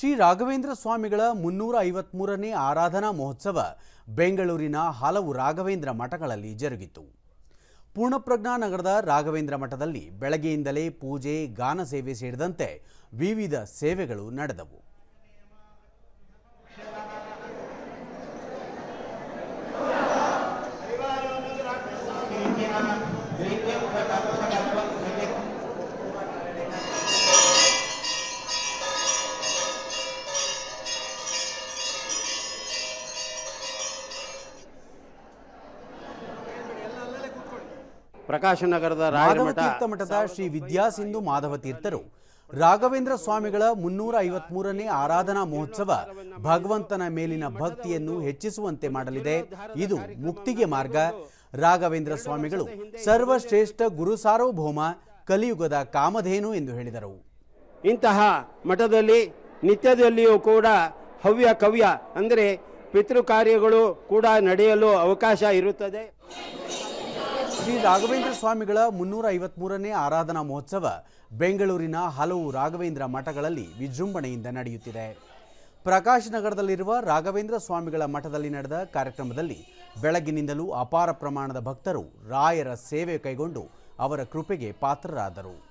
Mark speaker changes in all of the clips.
Speaker 1: ಶ್ರೀ ರಾಘವೇಂದ್ರ ಸ್ವಾಮಿಗಳ ಮುನ್ನೂರ ಐವತ್ಮೂರನೇ ಆರಾಧನಾ ಮಹೋತ್ಸವ ಬೆಂಗಳೂರಿನ ಹಲವು ರಾಘವೇಂದ್ರ ಮಠಗಳಲ್ಲಿ ಜರುಗಿತು. ಪೂರ್ಣಪ್ರಜ್ಞಾ ನಗರದ ರಾಘವೇಂದ್ರ ಮಠದಲ್ಲಿ ಬೆಳಗ್ಗೆಯಿಂದಲೇ ಪೂಜೆ, ಗಾನ ಸೇವೆ ಸೇರಿದಂತೆ ವಿವಿಧ ಸೇವೆಗಳು ನಡೆದವು.
Speaker 2: ಪ್ರಕಾಶ ನಗರದ ರಾಯರ
Speaker 1: ಮಾಧವ
Speaker 2: ಮಠ.
Speaker 1: ತೀರ್ಥ ಮಠದ ಶ್ರೀ ವಿದ್ಯಾಸಿಂಧು ಮಾಧವ ತೀರ್ಥರು ರಾಘವೇಂದ್ರ ಸ್ವಾಮಿಗಳ ಮುನ್ನೂರ ಐವತ್ಮೂರನೇ ಆರಾಧನಾ ಮಹೋತ್ಸವ ಭಗವಂತನ ಮೇಲಿನ ಭಕ್ತಿಯನ್ನು ಹೆಚ್ಚಿಸುವಂತೆ ಮಾಡಲಿದೆ. ಇದು ಮುಕ್ತಿಗೆ ಮಾರ್ಗ. ರಾಘವೇಂದ್ರ ಸ್ವಾಮಿಗಳು ಸರ್ವಶ್ರೇಷ್ಠ ಗುರು ಸಾರ್ವಭೌಮ ಕಲಿಯುಗದ ಕಾಮಧೇನು ಎಂದು ಹೇಳಿದರು.
Speaker 2: ಇಂತಹ ಮಠದಲ್ಲಿ ನಿತ್ಯದಲ್ಲಿಯೂ ಕೂಡ ಹವ್ಯ ಕವ್ಯ ಅಂದರೆ ಪಿತೃ ಕಾರ್ಯಗಳು ಕೂಡ ನಡೆಯಲು ಅವಕಾಶ ಇರುತ್ತದೆ.
Speaker 1: ಶ್ರೀ ರಾಘವೇಂದ್ರ ಸ್ವಾಮಿಗಳ ಮುನ್ನೂರ ಐವತ್ಮೂರನೇ ಆರಾಧನಾ ಮಹೋತ್ಸವ ಬೆಂಗಳೂರಿನ ಹಲವು ರಾಘವೇಂದ್ರ ಮಠಗಳಲ್ಲಿ ವಿಜೃಂಭಣೆಯಿಂದ ನಡೆಯುತ್ತಿದೆ. ಪ್ರಕಾಶ್ ನಗರದಲ್ಲಿರುವ ರಾಘವೇಂದ್ರ ಸ್ವಾಮಿಗಳ ಮಠದಲ್ಲಿ ನಡೆದ ಕಾರ್ಯಕ್ರಮದಲ್ಲಿ ಬೆಳಗ್ಗಿನಿಂದಲೂ ಅಪಾರ ಪ್ರಮಾಣದ ಭಕ್ತರು ರಾಯರ ಸೇವೆ ಕೈಗೊಂಡು ಅವರ ಕೃಪೆಗೆ ಪಾತ್ರರಾದರು.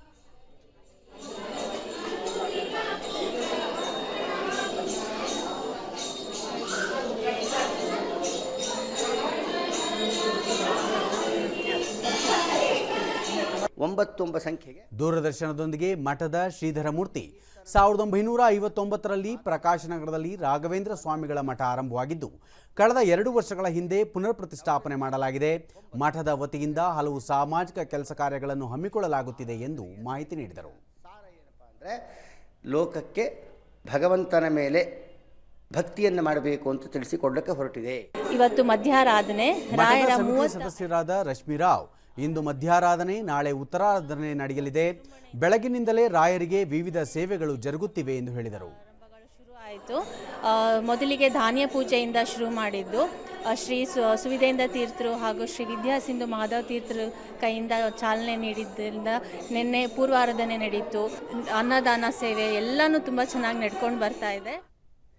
Speaker 3: ಒಂಬತ್ತೊಂಬ ಸಂಖ್ಯೆಗೆ.
Speaker 1: ದೂರದರ್ಶನದೊಂದಿಗೆ ಮಠದ ಶ್ರೀಧರಮೂರ್ತಿ. ಸಾವಿರದ ಒಂಬೈನೂರ ಐವತ್ತೊಂಬತ್ತರಲ್ಲಿ ಪ್ರಕಾಶನಗರದಲ್ಲಿ ರಾಘವೇಂದ್ರ ಸ್ವಾಮಿಗಳ ಮಠ ಆರಂಭವಾಗಿದ್ದು ಕಳೆದ ಎರಡು ವರ್ಷಗಳ ಹಿಂದೆ ಪುನರ್ ಪ್ರತಿಷ್ಠಾಪನೆ ಮಾಡಲಾಗಿದೆ. ಮಠದ ವತಿಯಿಂದ ಹಲವು ಸಾಮಾಜಿಕ ಕೆಲಸ ಕಾರ್ಯಗಳನ್ನು ಹಮ್ಮಿಕೊಳ್ಳಲಾಗುತ್ತಿದೆ ಎಂದು ಮಾಹಿತಿ ನೀಡಿದರು.
Speaker 3: ಅಂದರೆ ಲೋಕಕ್ಕೆ ಭಗವಂತನ ಮೇಲೆ ಭಕ್ತಿಯನ್ನು ಮಾಡಬೇಕು ಅಂತ ತಿಳಿಸಿಕೊಡಕ್ಕೆ ಹೊರಟಿದೆ.
Speaker 4: ಇವತ್ತು ಮಧ್ಯಾರಾಧನೆ ರಾಯರ ಮೂವತ್ತ
Speaker 1: ಸದಸ್ಯರಾದ ರಶ್ಮಿ ರಾವ್ ಇಂದು ಮಧ್ಯಾರಾಧನೆ, ನಾಳೆ ಉತ್ತರಾರಾಧನೆ ನಡೆಯಲಿದೆ. ಬೆಳಗಿನಿಂದಲೇ ರಾಯರಿಗೆ ವಿವಿಧ ಸೇವೆಗಳು ಜರುಗುತ್ತಿವೆ ಎಂದು ಹೇಳಿದರು.
Speaker 4: ಆಯಿತು. ಮೊದಲಿಗೆ ಧಾನ್ಯ ಪೂಜೆಯಿಂದ ಶುರು ಮಾಡಿದ್ದು ಶ್ರೀ ಸು, ಸುವಿಧೇಂದ್ರ ತೀರ್ಥರು ಹಾಗೂ ಶ್ರೀ ವಿದ್ಯಾಸಿಂಧು ಮಾಧವ ತೀರ್ಥರು ಕೈಯಿಂದ ಚಾಲನೆ ನೀಡಿದ್ದರಿಂದ ನಿನ್ನೆ ಪೂರ್ವಾರಾಧನೆ ನಡೆಯಿತು ಅನ್ನದಾನ ಸೇವೆ ಎಲ್ಲನೂ ತುಂಬ ಚೆನ್ನಾಗಿ ನಡ್ಕೊಂಡು ಬರ್ತಾ ಇದೆ.